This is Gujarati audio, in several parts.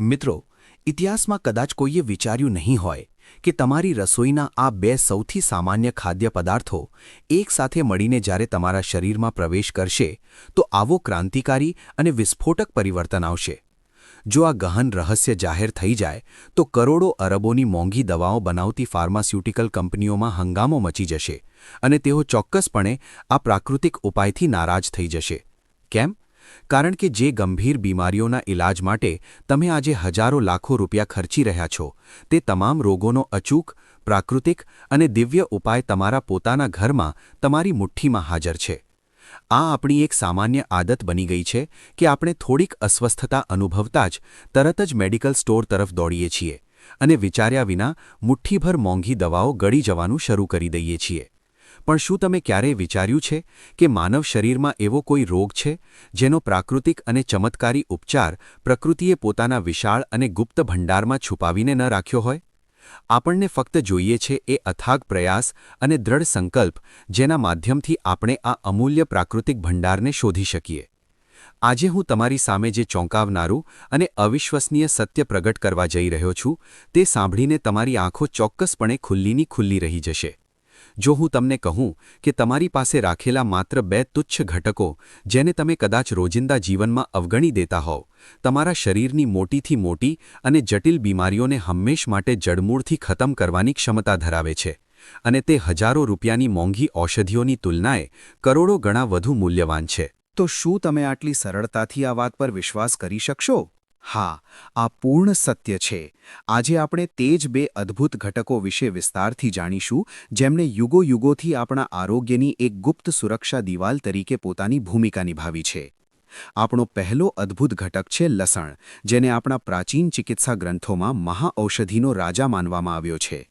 મિત્રો, ઇતિહાસમાં કદાચ કોઈએ વિચાર્યું નહીં હોય કે તમારી રસોઈના આ બે સૌથી સામાન્ય ખાદ્ય પદાર્થો એકસાથે મળીને જ્યારે તમારા શરીરમાં પ્રવેશ કરશે, તો આવો ક્રાંતિકારી અને વિસ્ફોટક પરિવર્તન આવશે. જો આ ગહન રહસ્ય જાહેર થઈ જાય, તો કરોડો અરબોની મોંઘી દવાઓ બનાવતી ફાર્માસ્યુટિકલ કંપનીઓમાં હંગામો મચી જશે અને તેઓ ચોક્કસપણે આ પ્રાકૃતિક ઉપાયથી નારાજ થઈ જશે. કેમ? કારણ કે જે ગંભીર બીમારીઓના ઇલાજ માટે તમે આજે હજારો લાખો રૂપિયા ખર્ચી રહ્યા છો, તે તમામ રોગોનો અચૂક, પ્રાકૃતિક અને દિવ્ય ઉપાય તમારા પોતાના ઘરમાં તમારી મુઠ્ઠીમાં હાજર છે. આ આપણી એક સામાન્ય આદત બની ગઈ છે કે આપણે થોડીક અસ્વસ્થતા અનુભવતા જ તરત જ મેડિકલ સ્ટોર તરફ દોડીએ છીએ અને વિચાર્યા વિના મુઠ્ઠીભર મોંઘી દવાઓ ગળી જવાનું શરૂ કરી દઈએ છીએ. પણ શું તમે ક્યારેય વિચાર્યું છે કે માનવ શરીરમાં એવો કોઈ રોગ છે જેનો પ્રાકૃતિક અને ચમત્કારી ઉપચાર પ્રકૃતિએ પોતાના વિશાળ અને ગુપ્ત ભંડારમાં છુપાવીને ન રાખ્યો હોય? આપણને ફક્ત જોઈએ છે એ અથાગ પ્રયાસ અને દ્રઢ સંકલ્પ જેના માધ્યમથી આપણે આ અમૂલ્ય પ્રાકૃતિક ભંડારને શોધી શકીએ. આજે હું તમારી સામે જે ચોંકાવનારું અને અવિશ્વસનીય સત્ય પ્રગટ કરવા જઈ રહ્યો છું તે સાંભળીને તમારી આંખો ચોક્કસપણે ખુલ્લીની ખુલ્લી રહી જશે. જો હું તમને કહું કે તમારી પાસે રાખેલા માત્ર બે તુચ્છ ઘટકો, જેને તમે કદાચ રોજિંદા જીવનમાં અવગણી દેતા હોવ, તમારા શરીરની મોટીથી મોટી અને જટિલ બીમારીઓને હંમેશ માટે જડમૂળથી ખતમ કરવાની ક્ષમતા ધરાવે છે, અને તે હજારો રૂપિયાની મોંઘી ઔષધિઓની તુલનાએ કરોડો ગણા વધુ મૂલ્યવાન છે. તો શું તમે આટલી સરળતાથી આ વાત પર વિશ્વાસ કરી શકશો? હા, આ પૂર્ણ સત્ય છે. આજે આપણે તે જ બે અદ્ભુત ઘટકો વિશે વિસ્તારથી જાણીશું જેમણે યુગો યુગોથી આપણા આરોગ્યની એક ગુપ્ત સુરક્ષા દિવાલ તરીકે પોતાની ભૂમિકા નિભાવી છે. આપણો પહેલો અદ્ભુત ઘટક છે લસણ, જેને આપણા પ્રાચીન ચિકિત્સા ગ્રંથોમાં મહાઔષધિનો રાજા માનવામાં આવ્યો છે.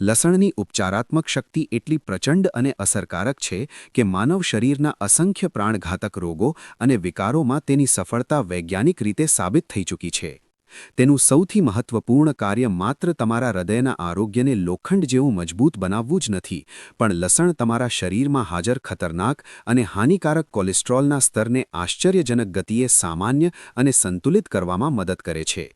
લસણની ઉપચારાત્મક શક્તિ એટલી પ્રચંડ અને અસરકારક છે કે માનવ શરીરના અસંખ્ય પ્રાણઘાતક રોગો અને વિકારોમાં તેની સફળતા વૈજ્ઞાનિક રીતે સાબિત થઈ ચૂકી છે. તેનું સૌથી મહત્વપૂર્ણ કાર્ય માત્ર તમારા હૃદયના આરોગ્યને લોખંડ જેવું મજબૂત બનાવવું જ નથી, પણ લસણ તમારા શરીરમાં હાજર ખતરનાક અને હાનિકારક કોલેસ્ટ્રોલના સ્તરને આશ્ચર્યજનક ગતિએ સામાન્ય અને સંતુલિત કરવામાં મદદ કરે છે.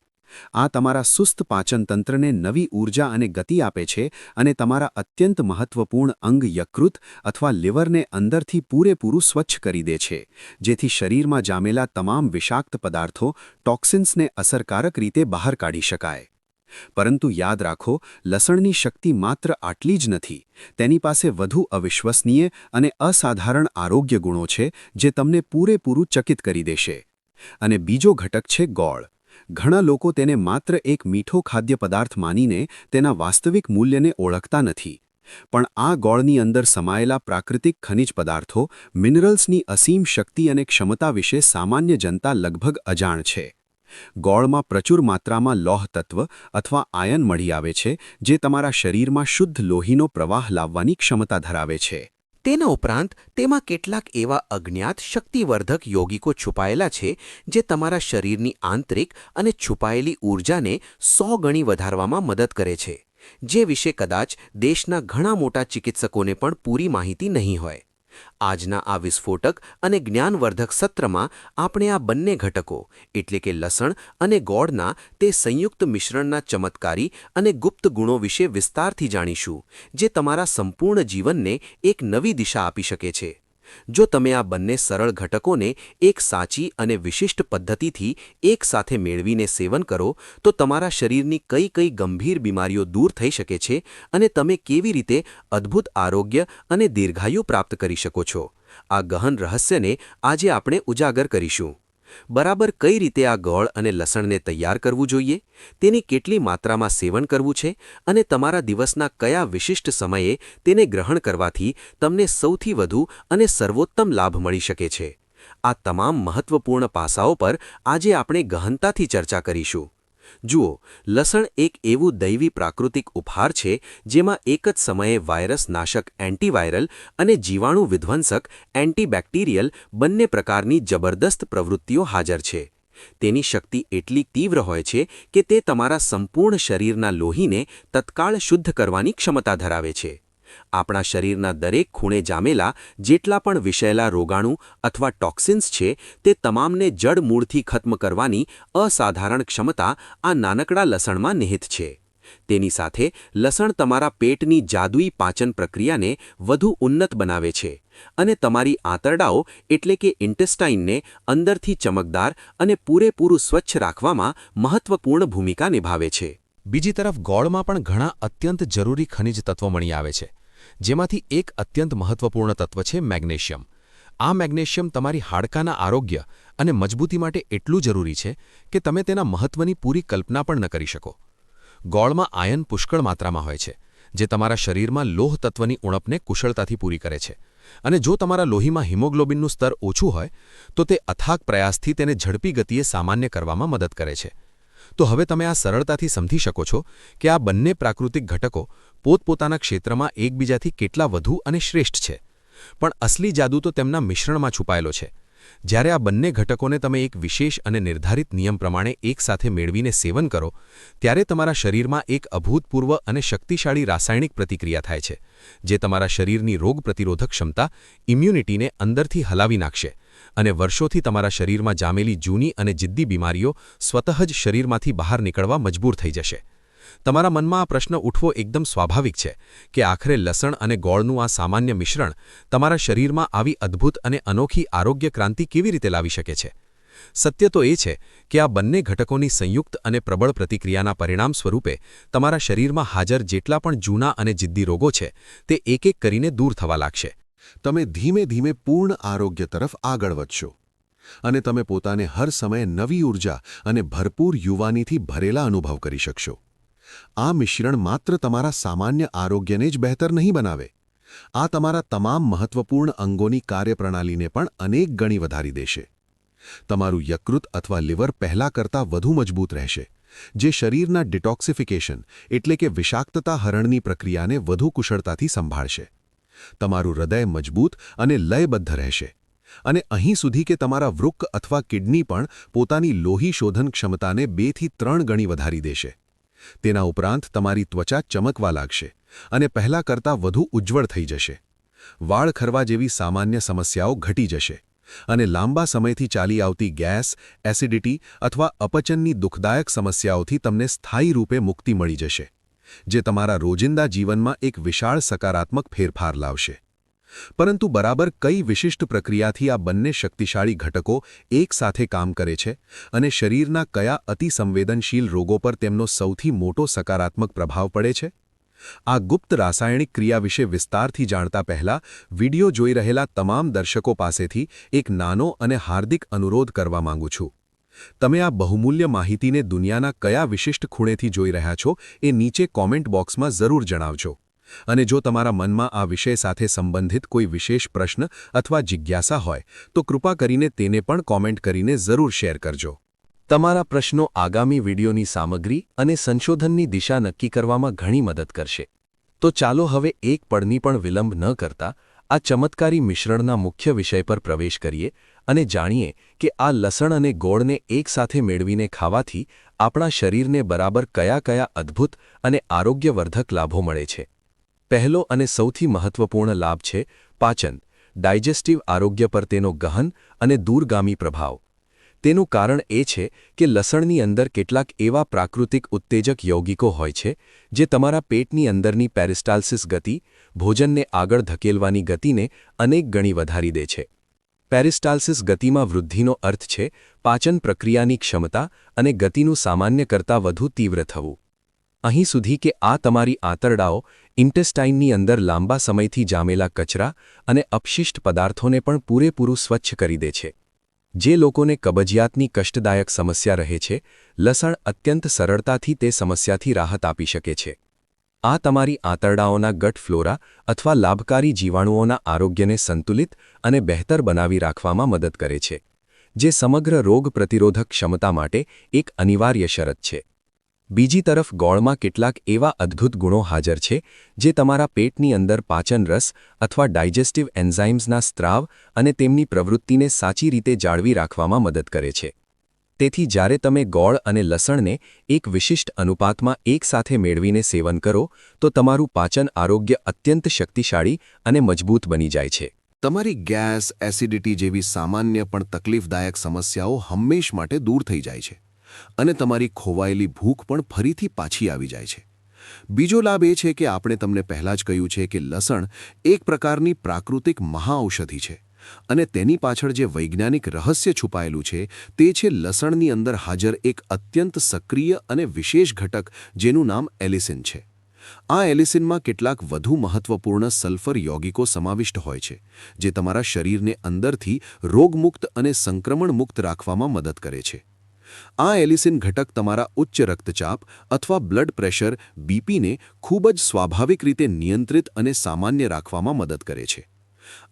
આ તમારા સુસ્ત પાચનતંત્રને નવી ઊર્જા અને ગતિ આપે છે અને તમારા અત્યંત મહત્વપૂર્ણ અંગ યકૃત અથવા લિવરને અંદરથી પૂરેપૂરું સ્વચ્છ કરી દે છે, જેથી શરીરમાં જામેલા તમામ વિષાક્ત પદાર્થો ટોક્સિન્સને અસરકારક રીતે બહાર કાઢી શકાય. પરંતુ યાદ રાખો, લસણની શક્તિ માત્ર આટલી જ નથી, તેની પાસે વધુ અવિશ્વસનીય અને અસાધારણ આરોગ્ય ગુણો છે જે તમને પૂરેપૂરું ચકિત કરી દેશે. અને બીજો ઘટક છે ગોળ. ઘણા લોકો તેને માત્ર એક મીઠો ખાદ્ય પદાર્થ માનીને તેના વાસ્તવિક મૂલ્યને ઓળખતા નથી. પણ આ ગોળની અંદર સમાયેલા પ્રાકૃતિક ખનિજ પદાર્થો, મિનરલ્સની અસીમ શક્તિ અને ક્ષમતા વિશે સામાન્ય જનતા લગભગ અજાણ છે. ગોળમાં પ્રચુર માત્રામાં લોહ તત્વ અથવા આયન મળી આવે છે, જે તમારા શરીરમાં શુદ્ધ લોહીનો પ્રવાહ લાવવાની ક્ષમતા ધરાવે છે. તેના ઉપરાંત તેમાં કેટલાક એવા અજ્ઞાત શક્તિવર્ધક યૌગિકો છુપાયેલા છે જે તમારા શરીરની આંતરિક અને છુપાયેલી ઊર્જાને સો ગણી વધારવામાં મદદ કરે છે, જે વિશે કદાચ દેશના ઘણા મોટા ચિકિત્સકોને પણ પૂરી માહિતી નહીં હોય. આજના આ વિસ્ફોટક અને જ્ઞાનવર્ધક સત્રમાં આપણે આ બંને ઘટકો, એટલે કે લસણ અને ગોળના, તે સંયુક્ત મિશ્રણના ચમત્કારી અને ગુપ્ત ગુણો વિશે વિસ્તારથી જાણીશું, જે તમારા સંપૂર્ણ જીવનને એક નવી દિશા આપી શકે છે. જો તમે આ બંને સરળ ઘટકોને એક સાચી અને વિશિષ્ટ પદ્ધતિથી એકસાથે મેળવીને સેવન કરો, તો તમારા શરીરની કઈ કઈ ગંભીર બીમારીઓ દૂર થઈ શકે છે અને તમે કેવી રીતે અદ્ભુત આરોગ્ય અને દીર્ઘાયુ પ્રાપ્ત કરી શકો છો. આ ગહન રહસ્યને આજે આપણે ઉજાગર કરીશું. બરાબર કઈ રીતે આ ગોળ અને લસણને તૈયાર કરવું જોઈએ? તેની કેટલી માત્રામાં સેવન કરવું છે? અને તમારા દિવસના કયા વિશિષ્ટ સમયે તેને ગ્રહણ કરવાથી તમને સૌથી વધુ અને સર્વોત્તમ લાભ મળી શકે છે? આ તમામ મહત્વપૂર્ણ પાસાઓ પર આજે આપણે ગહનતાથી ચર્ચા કરીશું. જુઓ, લસણ એક એવું દૈવી પ્રાકૃતિક ઉપહાર છે જેમાં એક જ સમયે વાયરસ નાશક એન્ટીવાયરલ અને જીવાણુ વિધ્વંસક એન્ટીબેક્ટેરિયલ બંને પ્રકારની જબરદસ્ત પ્રવૃત્તિઓ હાજર છે. તેની શક્તિ એટલી તીવ્ર હોય છે કે તે તમારા સંપૂર્ણ શરીરના લોહીને તત્કાળ શુદ્ધ કરવાની ક્ષમતા ધરાવે છે. આપણા શરીરના દરેક ખૂણે જામેલા જેટલા પણ વિષયેલા રોગાણુ અથવા ટોક્સિન્સ છે, તે તમામને જડમૂળથી ખત્મ કરવાની અસાધારણ ક્ષમતા આ નાનકડા લસણમાં નિહિત છે. તેની સાથે લસણ તમારા પેટની જાદુઈ પાચન પ્રક્રિયાને વધુ ઉન્નત બનાવે છે અને તમારી આંતરડાઓ એટલે કે ઇન્ટેસ્ટાઇનને અંદરથી ચમકદાર અને પૂરેપૂરું સ્વચ્છ રાખવામાં મહત્વપૂર્ણ ભૂમિકા નિભાવે છે. બીજી તરફ ગોળમાં પણ ઘણા અત્યંત જરૂરી ખનિજ તત્વો મળી આવે છે. જેમાંથી એક અત્યંત મહત્વપૂર્ણ તત્વ છે મેગ્નેશિયમ. આ મેગ્નેશિયમ તમારી હાડકાના આરોગ્ય અને મજબૂતી માટે એટલું જરૂરી છે કે તમે તેના મહત્વની પૂરી કલ્પના પણ ન કરી શકો. ગોળમાં આયન પુષ્કળ માત્રામાં હોય છે, જે તમારા શરીરમાં લોહ તત્વની ઉણપને કુશળતાથી પૂરી કરે છે. અને જો તમારા લોહીમાં હિમોગ્લોબિનનું સ્તર ઓછું હોય, તો તે અથાગ પ્રયાસથી તેને ઝડપી ગતિએ સામાન્ય કરવામાં મદદ કરે છે. તો હવે તમે આ સરળતાથી સમજી શકો છો કે આ બંને પ્રાકૃતિક ઘટકો પોતપોતાના ક્ષેત્રમાં એકબીજાથી કેટલા વધુ અને શ્રેષ્ઠ છે. પણ અસલી જાદુ તો તેમના મિશ્રણમાં છુપાયેલો છે. જ્યારે આ બંને ઘટકોને તમે એક વિશેષ અને નિર્ધારિત નિયમ પ્રમાણે એકસાથે મેળવીને સેવન કરો, ત્યારે તમારા શરીરમાં એક અભૂતપૂર્વ અને શક્તિશાળી રાસાયણિક પ્રતિક્રિયા થાય છે, જે તમારા શરીરની રોગ પ્રતિરોધક ક્ષમતા ઇમ્યુનિટીને અંદરથી હલાવી નાખશે અને વર્ષોથી તમારા શરીરમાં જામેલી જૂની અને જિદ્દી બીમારીઓ સ્વતઃ જ શરીરમાંથી બહાર નીકળવા મજબૂર થઈ જશે. તમારા મનમાં આ પ્રશ્ન ઉઠવો એકદમ સ્વાભાવિક છે કે આખરે લસણ અને ગોળનું આ સામાન્ય મિશ્રણ તમારા શરીરમાં આવી અદ્ભુત અને અનોખી આરોગ્ય ક્રાંતિ કેવી રીતે લાવી શકે છે? સત્ય તો એ છે કે આ બંને ઘટકોની સંયુક્ત અને પ્રબળ પ્રતિક્રિયાના પરિણામ સ્વરૂપે તમારા શરીરમાં હાજર જેટલા પણ જૂના અને જિદ્દી રોગો છે, તે એક એક કરીને દૂર થવા લાગશે. તમે ધીમે ધીમે પૂર્ણ આરોગ્ય તરફ આગળ વધશો અને તમે પોતાને હર સમયે નવી ઊર્જા અને ભરપૂર યુવાનીથી ભરેલા અનુભવ કરી શકશો. આ મિશ્રણ માત્ર તમારા સામાન્ય આરોગ્યને જ બહેતર નહીં બનાવે. આ તમારા તમામ મહત્વપૂર્ણ અંગોની કાર્યપ્રણાલીને પણ અનેક ગણી વધારી દેશે. તમારું યકૃત અથવા લિવર પહેલા કરતાં વધુ મજબૂત રહેશે, જે શરીરના ડિટોક્સિફિકેશન એટલે કે વિષાક્તતા હરણની પ્રક્રિયાને વધુ કુશળતાથી સંભાળશે. તમારું હૃદય મજબૂત અને લયબદ્ધ રહેશે અને અહીં સુધી કે તમારા વૃક્ક અથવા કિડની પણ પોતાની લોહી શોધન ક્ષમતાને બેથી ત્રણ ગણી વધારી દેશે. તેના ઉપરાંત તમારી ત્વચા ચમકવા લાગશે અને પહેલા કરતાં વધુ ઉજ્જવળ થઈ જશે. વાળ ખરવા જેવી સામાન્ય સમસ્યાઓ ઘટી જશે અને લાંબા સમયથી ચાલી આવતી ગેસ, એસિડિટી અથવા અપચનની દુઃખદાયક સમસ્યાઓથી તમને સ્થાયી રૂપે મુક્તિ મળી જશે, જે તમારા રોજિંદા જીવનમાં એક વિશાળ સકારાત્મક ફેરફાર લાવશે. પરંતુ બરાબર કઈ વિશિષ્ટ પ્રક્રિયાથી આ બંને શક્તિશાળી ઘટકો એકસાથે કામ કરે છે અને શરીરના કયા અતિસંવેદનશીલ રોગો પર તેમનો સૌથી મોટો સકારાત્મક પ્રભાવ પડે છે? આ ગુપ્ત રાસાયણિક ક્રિયા વિશે વિસ્તારથી જાણતા પહેલા વિડિયો જોઈ રહેલા તમામ દર્શકો પાસેથી એક નાનો અને હાર્દિક અનુરોધ કરવા માંગુ છું. તમે આ બહુમૂલ્ય માહિતીને દુનિયાના કયા વિશિષ્ટ ખૂણેથી જોઈ રહ્યા છો એ નીચે કોમેન્ટ બોક્સમાં જરૂર જણાવજો. અને જો તમારા મનમાં આ વિષય સાથે સંબંધિત કોઈ વિશેષ પ્રશ્ન અથવા જિજ્ઞાસા હોય, તો કૃપા કરીને તેને પણ કોમેન્ટ કરીને જરૂર શેર કરજો. તમારા પ્રશ્નો આગામી વિડીયોની સામગ્રી અને સંશોધનની દિશા નક્કી કરવામાં ઘણી મદદ કરશે. તો ચાલો હવે એક પળની પણ વિલંબ ન કરતા આ ચમત્કારી મિશ્રણના મુખ્ય વિષય પર પ્રવેશ કરીએ અને જાણીએ કે આ લસણ અને ગોળને એકસાથે મેળવીને ખાવાથી આપણા શરીરને બરાબર કયા કયા અદ્ભુત અને આરોગ્યવર્ધક લાભો મળે છે. પહેલો અને સૌથી મહત્વપૂર્ણ લાભ છે પાચન, ડાયજેસ્ટિવ આરોગ્ય પર તેનો ગહન અને દૂરગામી પ્રભાવ. તેનું કારણ એ છે કે લસણની અંદર કેટલાક એવા પ્રાકૃતિક ઉત્તેજક યૌગિકો હોય છે, જે તમારા પેટની અંદરની પેરિસ્ટાલ્સિસ ગતિ, ભોજનને આગળ ધકેલવાની ગતિને અનેક ગણી વધારી દે છે. પેરિસ્ટાલ્સિસ ગતિમાં વૃદ્ધિનો અર્થ છે પાચન પ્રક્રિયાની ક્ષમતા અને ગતિનું સામાન્ય કરતાં વધુ તીવ્ર થવું. અહીં સુધી કે આ તમારી આંતરડાઓ ઇન્ટેસ્ટાઇનની અંદર લાંબા સમયથી જામેલા કચરા અને અપશિષ્ટ પદાર્થોને પણ પૂરેપૂરું સ્વચ્છ કરી દે છે. જે લોકોને કબજિયાતની કષ્ટદાયક સમસ્યા રહે છે, લસણ અત્યંત સરળતાથી તે સમસ્યાથી રાહત આપી શકે છે. આ તમારી આંતરડાઓના ગટ ફ્લોરા અથવા લાભકારી જીવાણુઓના આરોગ્યને સંતુલિત અને બહેતર બનાવી રાખવામાં મદદ કરે છે, જે સમગ્ર રોગ પ્રતિરોધક ક્ષમતા માટે એક અનિવાર્ય શરત છે. બીજી તરફ ગોળમાં કેટલાક એવા અદ્ભુત ગુણો હાજર છે, જે તમારા પેટની અંદર પાચન રસ અથવા ડાયજેસ્ટિવ એન્ઝાઇમ્સના સ્ત્રાવ અને તેમની પ્રવૃત્તિને સાચી રીતે જાળવી રાખવામાં મદદ કરે છે. તેથી જ્યારે તમે ગોળ અને લસણને એક વિશિષ્ટ અનુપાતમાં એકસાથે મેળવીને સેવન કરો, તો તમારું પાચન આરોગ્ય અત્યંત શક્તિશાળી અને મજબૂત બની જાય છે. તમારી ગેસ, એસિડિટી જેવી સામાન્ય પણ તકલીફદાયક સમસ્યાઓ હંમેશ માટે દૂર થઈ જાય છે. અને તમારી ખોવાયેલી ભૂખ પણ ફરીથી પાછી આવી જાય છે. બીજો લાભ એ છે કે આપણે તમને પહેલાં જ કહ્યું છે કે લસણ એક પ્રકારની પ્રાકૃતિક મહાઔષધિ છે અને તેની પાછળ જે વૈજ્ઞાનિક રહસ્ય છુપાયેલું છે તે છે લસણની અંદર હાજર એક અત્યંત સક્રિય અને વિશેષ ઘટક જેનું નામ એલિસિન છે. આ એલિસિનમાં કેટલાક વધુ મહત્વપૂર્ણ સલ્ફર યૌગિકો સમાવિષ્ટ હોય છે, જે તમારા શરીરને અંદરથી રોગમુક્ત અને સંક્રમણમુક્ત રાખવામાં મદદ કરે છે. આ એલિસિન ઘટક તમારા ઉચ્ચ રક્તચાપ અથવા બ્લડ પ્રેશર, બીપીને ખૂબ જ સ્વાભાવિક રીતે નિયંત્રિત અને સામાન્ય રાખવામાં મદદ કરે છે.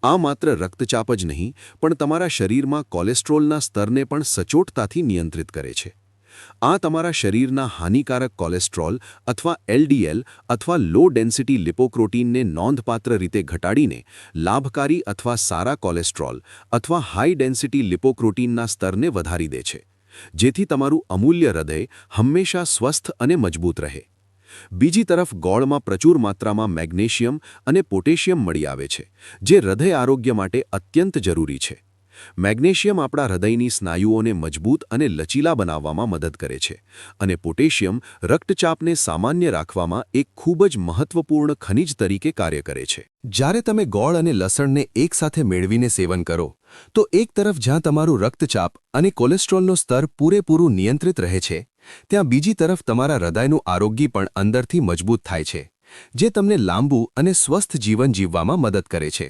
આ માત્ર રક્તચાપ જ નહીં, પણ તમારા શરીરમાં કોલેસ્ટ્રોલના સ્તરને પણ સચોટતાથી નિયંત્રિત કરે છે. આ તમારા શરીરના હાનિકારક કોલેસ્ટ્રોલ અથવા એલડીએલ અથવા લો ડેન્સિટી લિપોક્રોટીનને નોંધપાત્ર રીતે ઘટાડીને લાભકારી અથવા સારા કોલેસ્ટ્રોલ અથવા હાઈ ડેન્સિટી લિપોક્રોટીનના સ્તરને વધારી દે છે. જેથી તમારું અમૂલ્ય હૃદય હંમેશા સ્વસ્થ અને મજબૂત રહે. બીજી તરફ ગોળમાં પ્રચુર માત્રામાં મેગ્નેશિયમ અને પોટેશિયમ મળી આવે છે, જે હૃદય આરોગ્ય માટે અત્યંત જરૂરી છે. મેગ્નેશિયમ આપણા હૃદયની સ્નાયુઓને મજબૂત અને લચીલા બનાવવામાં મદદ કરે છે અને પોટેશિયમ રક્તચાપને સામાન્ય રાખવામાં એક ખૂબ જ મહત્વપૂર્ણ ખનિજ તરીકે કાર્ય કરે છે. જ્યારે તમે ગોળ અને લસણને એકસાથે મેળવીને સેવન કરો તો એક તરફ જ્યાં તમારું રક્તચાપ અને કોલેસ્ટ્રોલનો સ્તર પૂરેપૂરું નિયંત્રિત રહે છે, ત્યાં બીજી તરફ તમારા હૃદયનું આરોગ્ય પણ અંદરથી મજબૂત થાય છે, જે તમને લાંબુ અને સ્વસ્થ જીવન જીવવામાં મદદ કરે છે.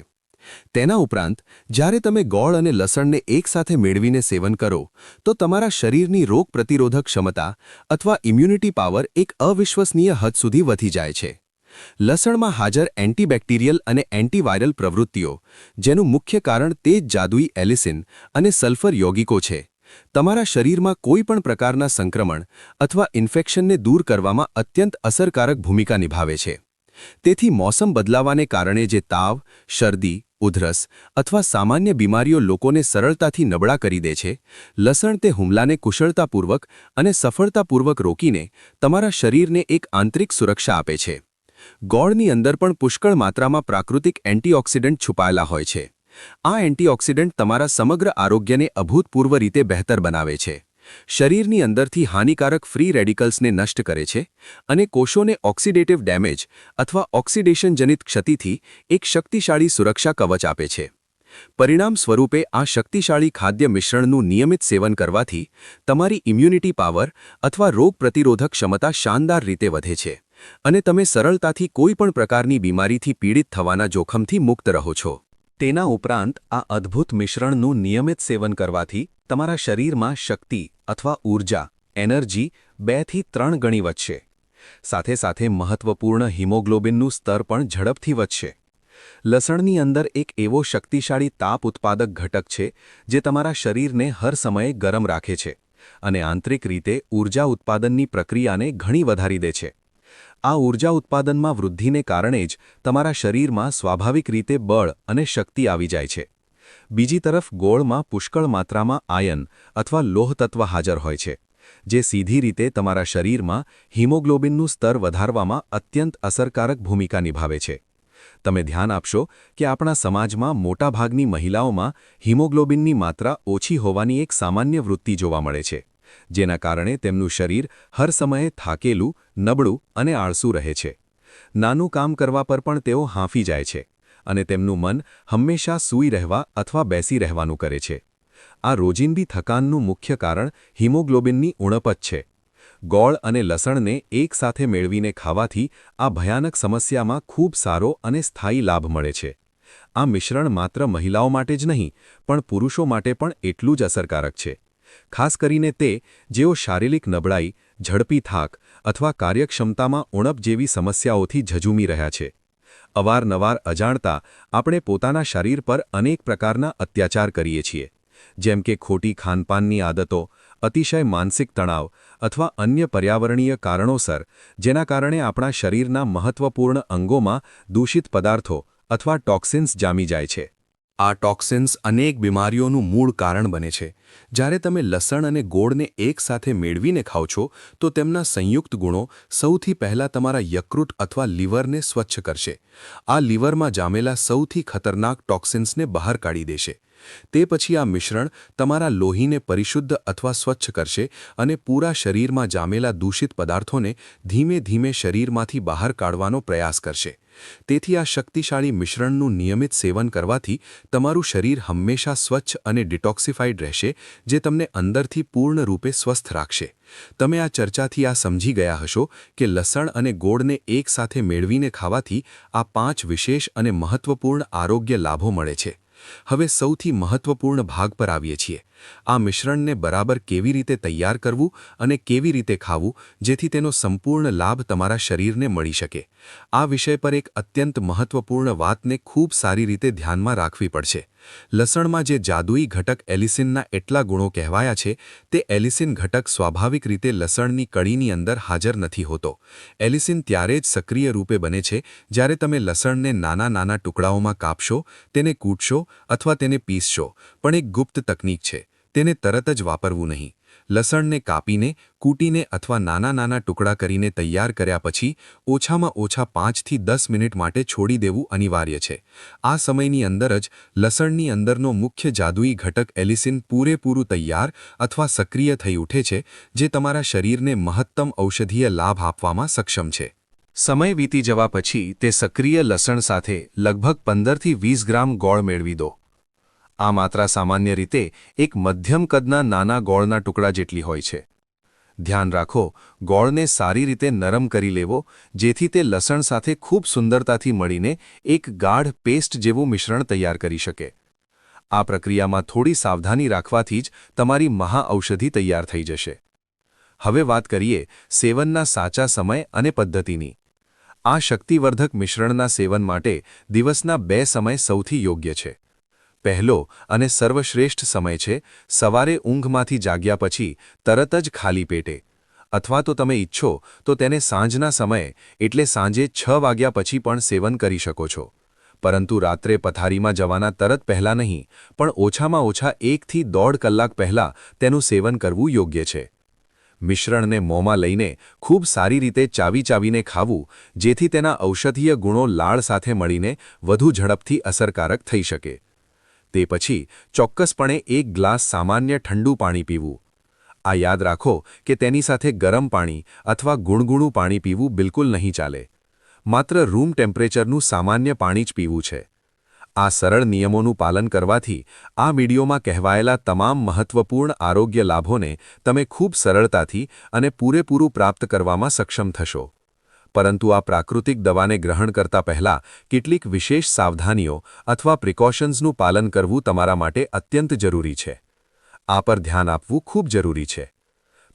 તેના ઉપરાંત, જ્યારે તમે ગોળ અને લસણને એકસાથે મેળવીને સેવન કરો, તો તમારા શરીરની રોગ પ્રતિરોધક ક્ષમતા અથવા ઇમ્યુનિટી પાવર એક અવિશ્વસનીય હદ સુધી વધી જાય છે. લસણમાં હાજર એન્ટીબેક્ટેરિયલ અને એન્ટીવાયરલ પ્રવૃત્તિઓ, જેનું મુખ્ય કારણ તે જ જાદુઈ એલિસિન અને સલ્ફર યૌગિકો છે. તમારા શરીરમાં કોઈપણ પ્રકારના સંક્રમણ અથવા ઇન્ફેક્શનને દૂર કરવામાં અત્યંત અસરકારક ભૂમિકા નિભાવે છે. તેથી મોસમ બદલાવાને કારણે જે તાવ, શરદી, ઉધરસ અથવા સામાન્ય બીમારીઓ લોકોને સરળતાથી નબળા કરી દે છે, લસણ તે હુમલાને કુશળતાપૂર્વક અને સફળતાપૂર્વક રોકીને તમારા શરીરને એક આંતરિક સુરક્ષા આપે છે. ગોળની અંદર પણ પુષ્કળ માત્રામાં પ્રાકૃતિક એન્ટીઓક્સિડન્ટ છુપાયેલા હોય છે. આ એન્ટીઓક્સિડન્ટ તમારા સમગ્ર આરોગ્યને અભૂતપૂર્વ રીતે બહેતર બનાવે છે. શરીરની અંદરથી હાનિકારક ફ્રી રેડિકલ્સને નષ્ટ કરે છે અને કોષોને ઓક્સિડેટિવ ડેમેજ અથવા ઓક્સિડેશનજનિત ક્ષતિથી એક શક્તિશાળી સુરક્ષા કવચ આપે છે. પરિણામ સ્વરૂપે આ શક્તિશાળી ખાદ્ય મિશ્રણનું નિયમિત સેવન કરવાથી તમારી ઇમ્યુનિટી પાવર અથવા રોગ પ્રતિરોધક ક્ષમતા શાનદાર રીતે વધે છે. અને તમે સરળતાથી કોઈપણ પ્રકારની બીમારીથી પીડિત થવાના જોખમથી મુક્ત રહો છો. તેના ઉપરાંત, આ અદ્ભુત મિશ્રણનું નિયમિત સેવન કરવાથી તમારા શરીરમાં શક્તિ અથવા ઊર્જા એનર્જી બેથી ત્રણ ગણી વધશે. સાથે સાથે મહત્વપૂર્ણ હિમોગ્લોબિનનું સ્તર પણ ઝડપથી વધશે. લસણની અંદર એક એવો શક્તિશાળી તાપ ઉત્પાદક ઘટક છે, જે તમારા શરીરને હર સમયે ગરમ રાખે છે અને આંતરિક રીતે ઊર્જા ઉત્પાદનની પ્રક્રિયાને ઘણી વધારી દે છે. આ ઊર્જા ઉત્પાદનમાં વૃદ્ધિને કારણે જ તમારા શરીરમાં સ્વાભાવિક રીતે બળ અને શક્તિ આવી જાય છે. બીજી તરફ, ગોળમાં પુષ્કળ માત્રામાં આયન અથવા લોહતત્વ હાજર હોય છે, જે સીધી રીતે તમારા શરીરમાં હિમોગ્લોબિનનું સ્તર વધારવામાં અત્યંત અસરકારક ભૂમિકા નિભાવે છે. તમે ધ્યાન આપશો કે આપણા સમાજમાં મોટાભાગની મહિલાઓમાં હિમોગ્લોબિનની માત્રા ઓછી હોવાની એક સામાન્ય વૃત્તિ જોવા મળે છે. જેના કારણે તેમનું શરીર હર સમયે થાકેલું, નબળું અને આળસું રહે છે. નાનું કામ કરવા પર પણ તેઓ હાંફી જાય છે અને તેમનું મન હંમેશા સૂઈ રહેવા અથવા બેસી રહેવાનું કરે છે. આ રોજિંદી થકાનનું મુખ્ય કારણ હિમોગ્લોબિનની ઉણપ જ છે. ગોળ અને લસણને એકસાથે મેળવીને ખાવાથી આ ભયાનક સમસ્યામાં ખૂબ સારો અને સ્થાયી લાભ મળે છે. આ મિશ્રણ માત્ર મહિલાઓ માટે જ નહીં, પણ પુરુષો માટે પણ એટલું જ અસરકારક છે. ખાસ કરીને તે, જેઓ શારીરિક નબળાઈ, ઝડપી થાક અથવા કાર્યક્ષમતામાં ઉણપ જેવી સમસ્યાઓથી ઝઝૂમી રહ્યા છે. અવારનવાર અજાણતા આપણે પોતાના શરીર પર અનેક પ્રકારના અત્યાચાર કરીએ છીએ, જેમ કે ખોટી ખાનપાનની આદતો, અતિશય માનસિક તણાવ અથવા અન્ય પર્યાવરણીય કારણોસર, જેના કારણે આપણા શરીરના મહત્વપૂર્ણ અંગોમાં દૂષિત પદાર્થો અથવા ટોક્સિન્સ જામી જાય છે. આ ટોક્સિન્સ અનેક બીમારીઓનું મૂળ કારણ બને છે. જ્યારે તમે લસણ અને ગોળને એકસાથે મેળવીને ખાઓ છો, તો તેમના સંયુક્ત ગુણો સૌથી પહેલાં તમારા યકૃત અથવા લીવરને સ્વચ્છ કરશે. આ લીવરમાં જામેલા સૌથી ખતરનાક ટોક્સિન્સને બહાર કાઢી દેશે. તે પછી આ મિશ્રણ તમારા લોહીને પરિશુદ્ધ અથવા સ્વચ્છ કરશે અને પૂરા શરીરમાં જામેલા દૂષિત પદાર્થોને ધીમે ધીમે શરીરમાંથી બહાર કાઢવાનો પ્રયાસ કરશે. તેથી આ શક્તિશાળી મિશ્રણનું નિયમિત સેવન કરવાથી તમારું શરીર હંમેશા સ્વચ્છ અને ડિટોક્સિફાઈડ રહેશે, જે તમને અંદરથી પૂર્ણ રૂપે સ્વસ્થ રાખશે. તમે આ ચર્ચાથી આ સમજી ગયા હશો કે લસણ અને ગોળને એકસાથે મેળવીને ખાવાથી આ પાંચ વિશેષ અને મહત્વપૂર્ણ આરોગ્ય લાભો મળે છે. હવે સૌથી મહત્વપૂર્ણ ભાગ પર આવીએ છીએ. આ મિશ્રણને બરાબર કેવી રીતે તૈયાર કરવું અને કેવી રીતે ખાવું, જેથી તેનો સંપૂર્ણ લાભ તમારા શરીરને મળી શકે. આ વિષય પર એક અત્યંત મહત્વપૂર્ણ વાતને ખૂબ સારી રીતે ધ્યાનમાં રાખવી પડશે. લસણમાં જે જાદુઈ ઘટક એલિસિનના એટલા ગુણો કહેવાયા છે, તે એલિસિન ઘટક સ્વાભાવિક રીતે લસણની કળીની અંદર હાજર નથી હોતો. એલિસિન ત્યારે જ સક્રિય રૂપે બને છે, જ્યારે તમે લસણને નાના નાના ટુકડાઓમાં કાપશો, તેને કૂટશો અથવા તેને પીસશો, પણ એક ગુપ્ત તકનીક છે. તેને તરત જ વાપરવું નહીં. લસણને કાપીને, કૂટીને અથવા નાના નાના ટુકડા કરીને તૈયાર કર્યા પછી ઓછામાં ઓછા પાંચથી દસ મિનિટ માટે છોડી દેવું અનિવાર્ય છે. આ સમયની અંદર જ લસણની અંદરનો મુખ્ય જાદુઈ ઘટક એલિસિન પૂરેપૂરું તૈયાર અથવા સક્રિય થઈ ઉઠે છે, જે તમારા શરીરને મહત્તમ ઔષધીય લાભ આપવામાં સક્ષમ છે. સમય વીતી જવા પછી તે સક્રિય લસણ સાથે લગભગ પંદરથી વીસ ગ્રામ ગોળ મેળવી દો. આ માત્રા સામાન્ય રીતે એક મધ્યમ કદના નાના ગોળના ટુકડા જેટલી હોય છે. ધ્યાન રાખો, ગોળને સારી રીતે નરમ કરી લેવો, જેથી તે લસણ સાથે ખૂબ સુંદરતાથી મળીને એક ગાઢ પેસ્ટ જેવું મિશ્રણ તૈયાર કરી શકે. આ પ્રક્રિયામાં થોડી સાવધાની રાખવાથી જ તમારી મહાઔષધિ તૈયાર થઈ જશે. હવે વાત કરીએ સેવનના સાચા સમય અને પદ્ધતિની. આ શક્તિવર્ધક મિશ્રણના સેવન માટે દિવસના બે સમય સૌથી યોગ્ય છે. પહેલો અને સર્વશ્રેષ્ઠ સમય છે, સવારે ઊંઘમાંથી જાગ્યા પછી તરત જ ખાલી પેટે. અથવા તો તમે ઈચ્છો તો તેને સાંજના સમયે, એટલે સાંજે છ વાગ્યા પછી પણ સેવન કરી શકો છો. પરંતુ રાત્રે પથારીમાં જવાના તરત પહેલાં નહીં, પણ ઓછામાં ઓછા એકથી દોઢ કલાક પહેલાં તેનું સેવન કરવું યોગ્ય છે. મિશ્રણને મોંમાં લઈને ખૂબ સારી રીતે ચાવી ચાવીને ખાવું, જેથી તેના ઔષધીય ગુણો લાળ સાથે મળીને વધુ ઝડપથી અસરકારક થઈ શકે. તે પછી ચોક્કસપણે એક ગ્લાસ સામાન્ય ઠંડુ પાણી પીવું. આ યાદ રાખો કે તેની સાથે ગરમ પાણી અથવા ગુણગુણું પાણી પીવું બિલકુલ નહીં ચાલે. માત્ર રૂમ ટેમ્પરેચરનું સામાન્ય પાણી જ પીવું છે. આ સરળ નિયમોનું પાલન કરવાથી આ વિડીયોમાં કહેવાયેલા તમામ મહત્વપૂર્ણ આરોગ્ય લાભોને તમે ખૂબ સરળતાથી અને પૂરેપૂરું પ્રાપ્ત કરવામાં સક્ષમ થશો. પરંતુ આ પ્રાકૃતિક દવાને ગ્રહણ કરતા પહેલા કેટલીક વિશેષ સાવધાનીઓ અથવા પ્રિકોશન્સનું પાલન કરવું તમારા માટે અત્યંત જરૂરી છે. આ પર ધ્યાન આપવું ખૂબ જરૂરી છે.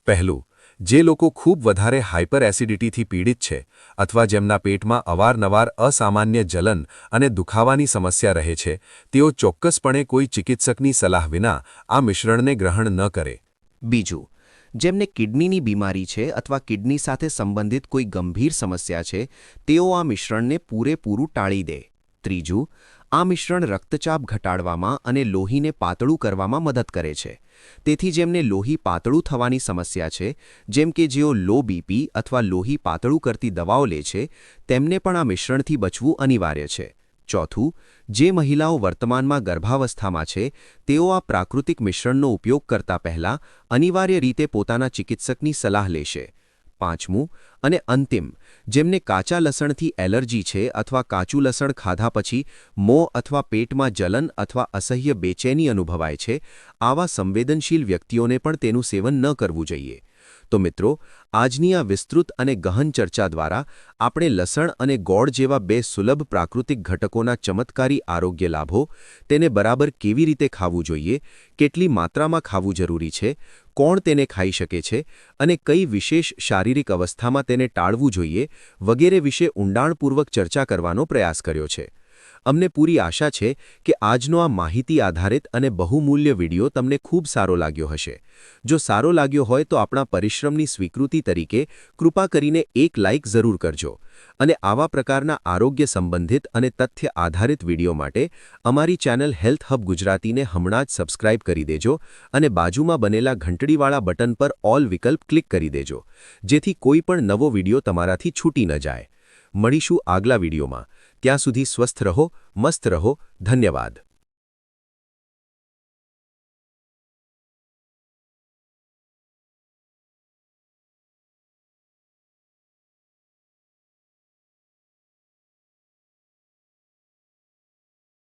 પહેલું, જે લોકો ખૂબ વધારે હાઇપર એસિડિટીથી પીડિત છે અથવા જેમના પેટમાં અવારનવાર અસામાન્ય જલન અને દુખાવાની સમસ્યા રહે છે, તેઓ ચોક્કસપણે કોઈ ચિકિત્સકની સલાહ વિના આ મિશ્રણને ગ્રહણ ન કરે. બીજું જેમને કિડનીની બીમારી છે અથવા કિડની સાથે સંબંધિત કોઈ ગંભીર સમસ્યા છે, તેઓ આ મિશ્રણને પૂરેપૂરું ટાળી દે. ત્રીજું, આ મિશ્રણ રક્તચાપ ઘટાડવામાં અને લોહીને પાતળું કરવામાં મદદ કરે છે. તેથી જેમને લોહી પાતળું થવાની સમસ્યા છે, જેમ કે જેઓ લો બીપી અથવા લોહી પાતળું કરતી દવાઓ લે છે, તેમને પણ આ મિશ્રણથી બચવું અનિવાર્ય છે. ચોથું, જે મહિલાઓ વર્તમાનમાં ગર્ભાવસ્થામાં છે, તેઓ આ પ્રાકૃતિક મિશ્રણનો ઉપયોગ કરતા પહેલા અનિવાર્ય રીતે પોતાના ચિકિત્સકની સલાહ લેશે. પાંચમું, અને અંતિમ, જેમને કાચા લસણથી એલર્જી છે અથવા કાચું લસણ ખાધા પછી મોં અથવા પેટમાં જલન અથવા અસહ્ય બેચેની અનુભવાય છે, આવા સંવેદનશીલ વ્યક્તિઓને પણ તેનું સેવન ન કરવું જોઈએ. તો મિત્રો, આજની આ વિસ્તૃત અને ગહન ચર્ચા દ્વારા આપણે લસણ અને ગોળ જેવા બે સુલભ પ્રાકૃતિક ઘટકોના ચમત્કારી આરોગ્ય લાભો તેને બરાબર કેવી રીતે ખાવું જોઈએ, કેટલી માત્રામાં ખાવું જરૂરી છે, કોણ તેને ખાઈ શકે છે અને કઈ વિશેષ શારીરિક અવસ્થામાં તેને ટાળવું જોઈએ વગેરે વિશે ઊંડાણપૂર્વક ચર્ચા કરવાનો પ્રયાસ કર્યો છે. અમને પૂરી આશા છે કે આજનો આ માહિતી આધારિત અને બહુમૂલ્ય વિડિયો તમને ખૂબ સારો લાગ્યો હશે. જો સારો લાગ્યો હોય તો આપણા પરિશ્રમની સ્વીકૃતિ તરીકે કૃપા કરીને એક લાઇક જરૂર કરજો અને આવા પ્રકારના આરોગ્ય સંબંધિત અને તથ્ય આધારિત વિડિયો માટે અમારી ચેનલ હેલ્થ હબ ગુજરાતીને હમણાં જ સબસ્ક્રાઇબ કરી દેજો અને બાજુમાં બનેલા ઘંટડીવાળા બટન પર ઓલ વિકલ્પ ક્લિક કરી દેજો, જેથી કોઈ પણ નવો વિડિયો તમારાથી છૂટી ન જાય. મળીશું આગલા વિડિયોમાં. ત્યાં સુધી સ્વસ્થ રહો મસ્ત રહો ધન્યવાદ.